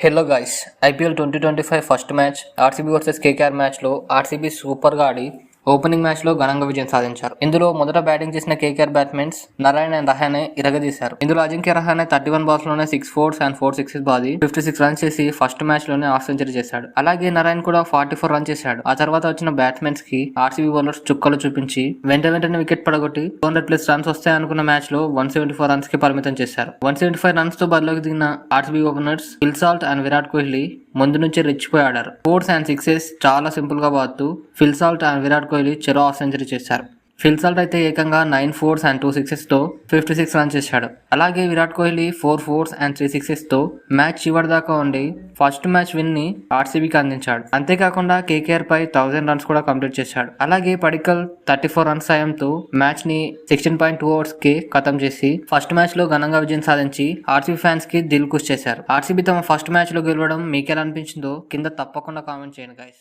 Hello guys IPL twenty twenty five first match RCB versus KKR మ్యాచ్లో RCB సూపర్గా ఆడి opening మ్యాచ్లో ఘనంగా విజయం సాధించారు. ఇందులో మొదట బ్యాటింగ్ చేసిన KKR batsmens Narayana and Rahane ఇరగదీశారు. ఇందులో Ajinkya Rahane thirty one బాల్స్లోనే six fours and four sixes బాది ఫిఫ్టీ సిక్స్ రన్స్ చేసి ఫస్ట్ మ్యాచ్లోనే హాఫ్ సెంచరీ చేశాడు. అలాగే నారాయణ కూడా ఫార్టీ ఫోర్ రన్ చేశాడు. ఆ తర్వాత వచ్చిన బ్యాట్స్మెన్స్కి ఆర్సీబీ బౌలర్స్ చుక్కలు చూపించి వెంట వెంటనే వికెట్ పడగొట్టి టూ హండ్రెడ్ ప్లస్ రన్స్ వస్తాయి అనుకున్న మ్యాచ్లో వన్ సెవెంటీ ఫోర్ రన్స్కి పరిమితం చేశారు. వన్ సెవెంటీ ఫైవ్ రన్స్తో బరిలోకి దిగిన RCB openers Phil Salt and Virat Kohli ముందు నుంచి రెచ్చిపోయాడారు ఫోర్స్ అండ్ సిక్సెస్ చాలా సింపుల్గా బాదుతూ Phil Salt and Virat Kohli చెరో హాఫ్ సెంచరీ చేశారు. ఫిల్సాల్ట్ అయితే ఏకంగా నైన్ ఫోర్స్ అండ్ టూ సిక్సెస్తో ఫిఫ్టీ సిక్స్ రన్స్ చేశాడు. అలాగే Virat Kohli four fours and three సిక్సెస్తో match చివరి దాకా ఉండి ఫస్ట్ మ్యాచ్ విన్ని ఆర్సీబీకి అందించాడు. అంతేకాకుండా కేకేఆర్ పై థౌసండ్ రన్స్ కూడా కంప్లీట్ చేశాడు. అలాగే పడికల్ థర్టీ ఫోర్ రన్స్ సాయంతో మ్యాచ్ని సిక్స్టీన్ పాయింట్ టూ అవర్స్కి ఖతం చేసి ఫస్ట్ మ్యాచ్లో ఘనంగా విజయం సాధించి ఆర్సీబీ ఫ్యాన్స్కి దిల్ కుష్ చేశారు. ఆర్సీబీ తమ ఫస్ట్ మ్యాచ్లో గెలవడం మీకెలా అనిపించిందో కింద తప్పకుండా కామెంట్ చేయండి గైస్